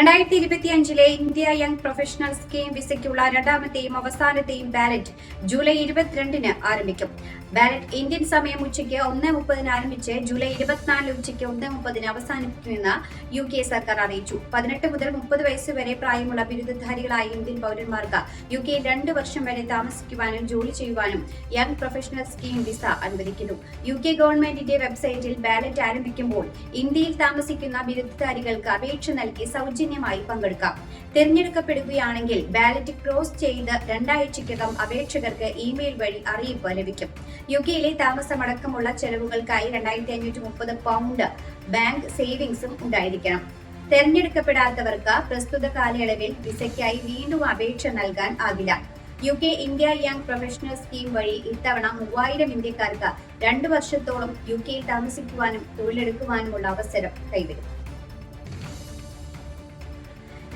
രണ്ടായിരത്തി ഇരുപത്തിയഞ്ചിലെ India young professional scheme വിസയ്ക്കുള്ള രണ്ടാമത്തെയും അവസാനത്തെയും ബാലറ്റ് ജൂലൈ ഇരുപത്തിരണ്ടിന് ആരംഭിക്കും. ബാലറ്റ് ഇന്ത്യൻ സമയം ഉച്ചയ്ക്ക് ഒന്ന് മുപ്പതിന് ആരംഭിച്ച് ജൂലൈ ഇരുപത്തിനാലിന് ഉച്ചയ്ക്ക് ഒന്ന് മുപ്പതിന് അവസാനിപ്പിക്കുമെന്ന് യു കെ സർക്കാർ അറിയിച്ചു. പതിനെട്ട് മുതൽ മുപ്പത് വയസ്സ് വരെ പ്രായമുള്ള ബിരുദധാരികളായ ഇന്ത്യൻ പൗരന്മാർക്ക് യു കെ രണ്ട് വർഷം വരെ താമസിക്കുവാനും ജോലി ചെയ്യുവാനും യങ് പ്രൊഫഷണൽ സ്കീം വിസ അനുവദിക്കുന്നു. യു കെ ഗവൺമെന്റിന്റെ വെബ്സൈറ്റിൽ ബാലറ്റ് ആരംഭിക്കുമ്പോൾ ഇന്ത്യയിൽ താമസിക്കുന്ന ബിരുദധാരികൾക്ക് അപേക്ഷ നൽകി സൗജന്യമായി പങ്കെടുക്കാം. തിരഞ്ഞെടുക്കപ്പെടുകയാണെങ്കിൽ ബാലറ്റ് ക്രോസ് ചെയ്ത് രണ്ടാഴ്ചയ്ക്കകം അപേക്ഷകർക്ക് ഇമെയിൽ വഴി അറിയിപ്പ് ലഭിക്കും. യു കെയിലെ താമസമടക്കമുള്ള ചെലവുകൾക്കായി രണ്ടായിരത്തി അഞ്ഞൂറ്റി മുപ്പത് പൗണ്ട് ബാങ്ക് സേവിങ്സും ഉണ്ടായിരിക്കണം. തെരഞ്ഞെടുക്കപ്പെടാത്തവർക്ക് പ്രസ്തുത കാലയളവിൽ വിസയ്ക്കായി വീണ്ടും അപേക്ഷ നൽകാൻ ആകില്ല. U K India young professional scheme വഴി ഇത്തവണ മൂവായിരം ഇന്ത്യക്കാർക്ക് രണ്ടു വർഷത്തോളം യു കെയിൽ താമസിക്കുവാനും തൊഴിലെടുക്കുവാനുമുള്ള അവസരം കൈവരും.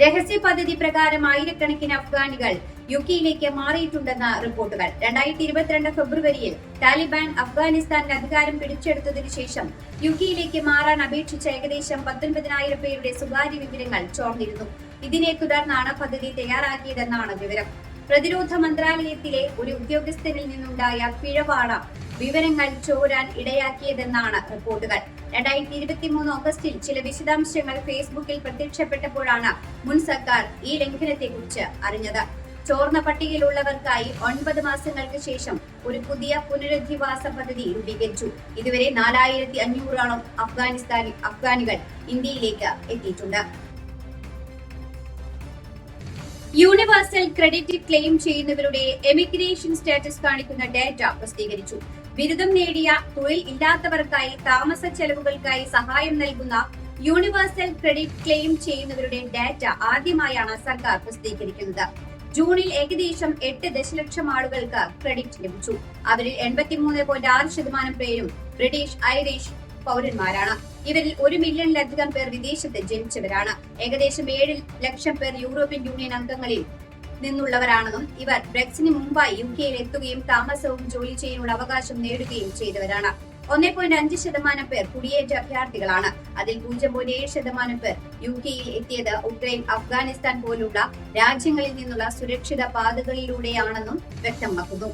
രഹസ്യ പദ്ധതി പ്രകാരം ആയിരക്കണക്കിന് അഫ്ഗാനികൾ യു കെയിലേക്ക് മാറിയിട്ടുണ്ടെന്ന റിപ്പോർട്ടുകൾ. രണ്ടായിരത്തി ഇരുപത്തിരണ്ട് ഫെബ്രുവരിയിൽ താലിബാൻ അഫ്ഗാനിസ്ഥാനിൽ അധികാരം പിടിച്ചെടുത്തതിനു ശേഷം യു കെയിലേക്ക് മാറാൻ അപേക്ഷിച്ച ഏകദേശം പത്തൊൻപതിനായിരം പേരുടെ സ്വകാര്യ വിവരങ്ങൾ ചോർന്നിരുന്നു. ഇതിനെ തുടർന്നാണ് പദ്ധതി തയ്യാറാക്കിയതെന്നാണ് വിവരം. പ്രതിരോധ മന്ത്രാലയത്തിലെ ഒരു ഉദ്യോഗസ്ഥനിൽ നിന്നുണ്ടായ പിഴവാണ് വിവരങ്ങൾ ചോരാൻ ഇടയാക്കിയതെന്നാണ് റിപ്പോർട്ടുകൾ. രണ്ടായിരത്തി ഇരുപത്തി മൂന്ന് ഓഗസ്റ്റിൽ ചില വിശദാംശങ്ങൾ ഫേസ്ബുക്കിൽ പ്രത്യക്ഷപ്പെട്ടപ്പോഴാണ് മുൻ സർക്കാർ ഈ ലംഘനത്തെക്കുറിച്ച് അറിഞ്ഞത്. ചോർന്ന പട്ടികയിലുള്ളവർക്കായി ഒൻപത് മാസങ്ങൾക്ക് ശേഷം ഒരു പുതിയ പുനരധിവാസ പദ്ധതി രൂപീകരിച്ചു. ഇതുവരെ നാലായിരത്തി അഞ്ഞൂറോളം അഫ്ഗാനിസ്ഥാനി അഫ്ഗാനികൾ ഇന്ത്യയിലേക്ക് എത്തിയിട്ടുണ്ട്. യൂണിവേഴ്സൽ ക്രെഡിറ്റ് ക്ലെയിം ചെയ്യുന്നവരുടെ എമിഗ്രേഷൻ സ്റ്റാറ്റസ് കാണിക്കുന്ന ഡാറ്റ പ്രസിദ്ധീകരിച്ചു. ബിരുദം നേടിയ തൊഴിൽ ഇല്ലാത്തവർക്കായി താമസ ചെലവുകൾക്കായി സഹായം നൽകുന്ന യൂണിവേഴ്സൽ ക്രെഡിറ്റ് ക്ലെയിം ചെയ്യുന്നവരുടെ ഡാറ്റ ആദ്യമായാണ് സർക്കാർ പ്രസിദ്ധീകരിക്കുന്നത്. ജൂണിൽ ഏകദേശം എട്ട് ദശലക്ഷം ആളുകൾക്ക് ക്രെഡിറ്റ് ലഭിച്ചു. അവരിൽ എൺപത്തിമൂന്ന് പോയിന്റ് ആറ് ശതമാനം പേരും ബ്രിട്ടീഷ് ഐറിഷ് പൗരന്മാരാണ്. ഇവരിൽ ഒരു മില്യണിലധികം പേർ വിദേശത്ത് ജനിച്ചവരാണ്. ഏകദേശം ഏഴ് ലക്ഷം പേർ യൂറോപ്യൻ യൂണിയൻ അംഗങ്ങളിൽ നിന്നുള്ളവരാണെന്നും ഇവർ ബ്രെക്സിന് മുമ്പായി യു കെയിൽ എത്തുകയും താമസവും ജോലി ചെയ്യാനുള്ള അവകാശം നേടുകയും ചെയ്തവരാണ്. ഒന്നേ പോയിന്റ് അഞ്ച് ശതമാനം പേർ കുടിയേറ്റ അഭ്യർത്ഥികളാണ്. അതിൽ പൂജ്യം പോയിന്റ് ഏഴ് ശതമാനം പേർ യു കെയിൽ എത്തിയത് ഉക്രൈൻ അഫ്ഗാനിസ്ഥാൻ പോലുള്ള രാജ്യങ്ങളിൽ നിന്നുള്ള സുരക്ഷിത പാതകളിലൂടെയാണെന്നും വ്യക്തമാക്കുന്നു.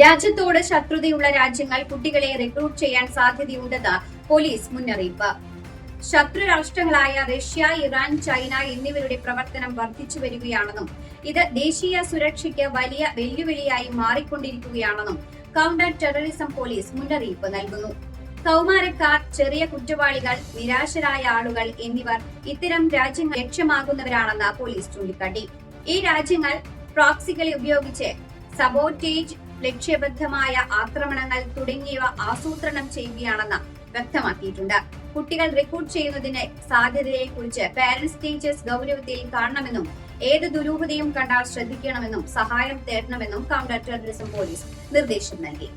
രാജ്യത്തോട് ശത്രുതയുള്ള രാജ്യങ്ങൾ കുട്ടികളെ റിക്രൂട്ട് ചെയ്യാൻ സാധ്യതയുണ്ടെന്ന് പോലീസ് മുന്നറിയിപ്പ്. ശത്രു രാഷ്ട്രങ്ങളായ റഷ്യ ഇറാൻ ചൈന എന്നിവരുടെ പ്രവർത്തനം വർദ്ധിച്ചു വരികയാണെന്നും ഇത് ദേശീയ സുരക്ഷയ്ക്ക് വലിയ വെല്ലുവിളിയായി മാറിക്കൊണ്ടിരിക്കുകയാണെന്നും കൗണ്ടർ ടെററിസം പോലീസ് മുന്നറിയിപ്പ് നൽകുന്നു. കൗമാരക്കാർ ചെറിയ കുറ്റവാളികൾ നിരാശരായ ആളുകൾ എന്നിവർ ഇത്തരം രാജ്യങ്ങൾ ലക്ഷ്യമാകുന്നവരാണെന്ന് പോലീസ് ചൂണ്ടിക്കാട്ടി. ഈ രാജ്യങ്ങൾ പ്രോക്സികളെ ഉപയോഗിച്ച് സബോറ്റേജ് ലക്ഷ്യബദ്ധമായ ആക്രമണങ്ങൾ തുടങ്ങിയവ ആസൂത്രണം ചെയ്യുകയാണെന്ന് വ്യക്തമാക്കിയിട്ടുണ്ട്. കുട്ടികൾ റിക്രൂട്ട് ചെയ്യുന്നതിന് സാധ്യതയെക്കുറിച്ച് പാരന്റ്സ് ടീച്ചേഴ്സ് ഗൗരവത്തിൽ കാണണമെന്നും ഏത് ദുരൂഹതയും കണ്ടാൽ ശ്രദ്ധിക്കണമെന്നും സഹായം തേടണമെന്നും കൗണ്ടർ ടെററിസം പോലീസ് നിർദ്ദേശം നൽകി.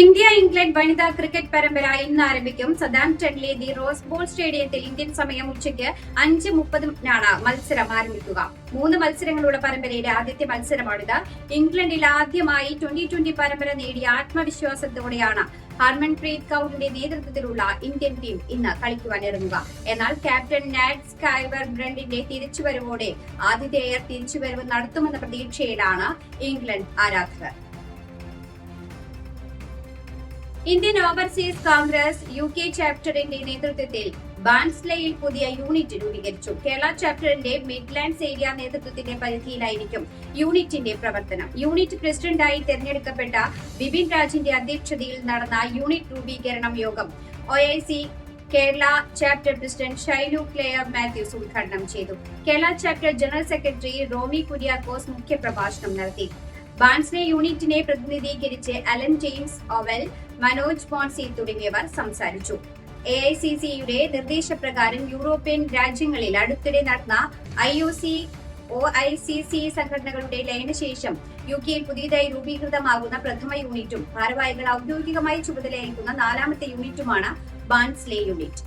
ഇന്ത്യ ഇംഗ്ലണ്ട് വനിതാ ക്രിക്കറ്റ് പരമ്പര ഇന്ന് ആരംഭിക്കും. സദാംപ്ടണിലെ ദി റോസ് ബോൾ സ്റ്റേഡിയത്തിൽ ഇന്ത്യൻ സമയം ഉച്ചയ്ക്ക് അഞ്ച് മുപ്പതിനാണ് മത്സരം ആരംഭിക്കുക. മൂന്ന് മത്സരങ്ങളുള്ള പരമ്പരയിലെ ആദ്യത്തെ മത്സരമാണിത്. ഇംഗ്ലണ്ടിൽ ആദ്യമായി ട്വന്റി ട്വന്റി പരമ്പര നേടിയ ആത്മവിശ്വാസത്തോടെയാണ് ഹർമൻപ്രീത് കൌറിന്റെ നേതൃത്വത്തിലുള്ള ഇന്ത്യൻ ടീം ഇന്ന് കളിക്കുവാൻ ഇറങ്ങുക. എന്നാൽ ക്യാപ്റ്റൻ നാറ്റ് സ്കൈവർ ബ്രണ്ടിന്റെ തിരിച്ചുവരവോടെ ആതിഥേയർ തിരിച്ചുവരവ് നടത്തുമെന്ന പ്രതീക്ഷയിലാണ് ഇംഗ്ലണ്ട് ആരാധകർ. Indian Overseas Congress U K ചാപ്റ്ററിന്റെ നേതൃത്വത്തിൽ ബാൻസ്ലയിൽ പുതിയ യൂണിറ്റ് രൂപീകരിച്ചു. കേരള ചാപ്റ്ററിന്റെ മിഡ്ലാൻഡ്സ് ഏരിയ നേതൃത്വത്തിന്റെ പരിധിയിലായിരിക്കും യൂണിറ്റിന്റെ പ്രവർത്തനം. യൂണിറ്റ് പ്രസിഡന്റായി തെരഞ്ഞെടുക്കപ്പെട്ട ബിപിൻ രാജിന്റെ അധ്യക്ഷതയിൽ നടന്ന യൂണിറ്റ് രൂപീകരണം യോഗം O Kerala chapter president Shailu Claire Mathews ഉദ്ഘാടനം ചെയ്തു. Kerala chapter general secretary Romi Kuriakose മുഖ്യപ്രഭാഷണം നടത്തി. ബാൻസ്ലെ യൂണിറ്റിനെ പ്രതിനിധീകരിച്ച് അലൻ ജെയിംസ് ഓവൽ മനോജ് പോൺസി തുടങ്ങിയവർ സംസാരിച്ചു. എ ഐ സി സിയുടെ നിർദ്ദേശപ്രകാരം യൂറോപ്യൻ രാജ്യങ്ങളിൽ അടുത്തിടെ നടന്ന I O C O I C C സംഘടനകളുടെ ലയനശേഷം യു കെയിൽ പുതിയതായി രൂപീകൃതമാകുന്ന പ്രഥമ യൂണിറ്റും ഭാരവാഹികൾ ഔദ്യോഗികമായി ചുമതലയേൽക്കുന്ന നാലാമത്തെ യൂണിറ്റുമാണ് Barnsley unit.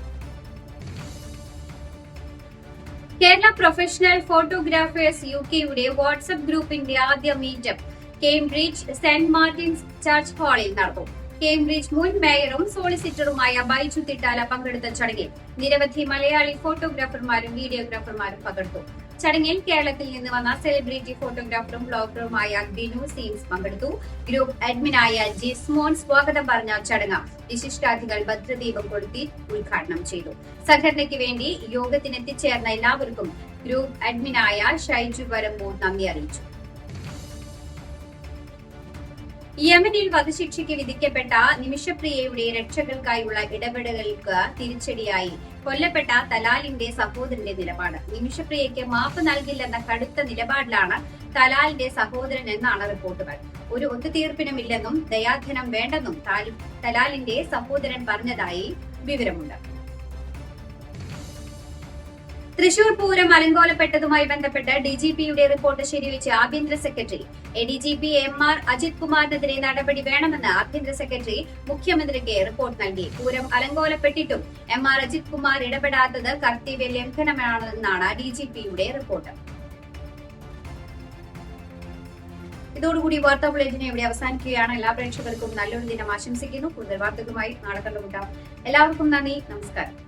Kerala professional photographers U കെയുടെ വാട്സ്ആപ്പ് ഗ്രൂപ്പിന്റെ ആദ്യ meetup Cambridge Saint Martin's church ഹാളിൽ നടന്നു. കേംബ്രിഡ്ജ് മുൻ മേയറും സോളിസിറ്ററുമായ ബൈജു തിട്ടാല പങ്കെടുത്ത ചടങ്ങിൽ നിരവധി മലയാളി ഫോട്ടോഗ്രാഫർമാരും വീഡിയോഗ്രാഫർമാരും പങ്കെടുത്തു. ചടങ്ങിൽ കേരളത്തിൽ നിന്ന് വന്ന സെലിബ്രിറ്റി ഫോട്ടോഗ്രാഫറും ബ്ലോഗറുമായ ബിനു സീൻസ് പങ്കെടുത്തു. ഗ്രൂപ്പ് അഡ്മിനായ ജിസ്മോൻ സ്വാഗതം പറഞ്ഞ ചടങ്ങ് വിശിഷ്ടാതിഥികൾ ഭദ്രദീപം കൊളുത്തി ഉദ്ഘാടനം ചെയ്തു. സംഘടനയ്ക്ക് വേണ്ടി യോഗത്തിനെത്തിച്ചേർന്ന എല്ലാവർക്കും ഗ്രൂപ്പ് അഡ്മിനായ ഷൈജു വരമ്പൂർ നന്ദി അറിയിച്ചു. യമനിൽ വധശിക്ഷയ്ക്ക് വിധിക്കപ്പെട്ട നിമിഷപ്രിയയുടെ രക്ഷകൾക്കായുള്ള ഇടപെടലുകൾക്ക് തിരിച്ചടിയായി കൊല്ലപ്പെട്ട തലാലിന്റെ സഹോദരന്റെ നിലപാട്. നിമിഷപ്രിയയ്ക്ക് മാപ്പ് നൽകില്ലെന്ന കടുത്ത നിലപാടിലാണ് തലാലിന്റെ സഹോദരൻ എന്നാണ് റിപ്പോർട്ടുകൾ. ഒരു ഒത്തുതീർപ്പിനുമില്ലെന്നും ദയാധനം വേണ്ടെന്നും തലാലിന്റെ സഹോദരൻ പറഞ്ഞതായി വിവരമുണ്ട്. തൃശൂർ പൂരം അലങ്കോലപ്പെട്ടതുമായി ബന്ധപ്പെട്ട് ഡി ജി പിയുടെ റിപ്പോർട്ട് ശരിവെച്ച് ആഭ്യന്തര secretary. A D G P M R Ajith കുമാറിനെതിരെ നടപടി വേണമെന്ന് ആഭ്യന്തര സെക്രട്ടറി മുഖ്യമന്ത്രിക്ക് റിപ്പോർട്ട് നൽകി. പൂരം അലങ്കോലപ്പെട്ടിട്ടും എം ആർ അജിത് കുമാർ ഇടപെടാത്തത് കർത്തവ്യ ലംഘനമാണെന്നാണ് ഡി ജി പിയുടെ റിപ്പോർട്ട്. ഇതോടുകൂടി വാർത്താ ബുള്ളറ്റിനെ ഇവിടെ അവസാനിക്കുകയാണ്. എല്ലാ പ്രേക്ഷകർക്കും നല്ലൊരു ദിനം ആശംസിക്കുന്നു. കൂടുതൽ വാർത്തകളുമായി നാളെ കണ്ടുമുട്ടാം. എല്ലാവർക്കും നന്ദി. നമസ്കാരം.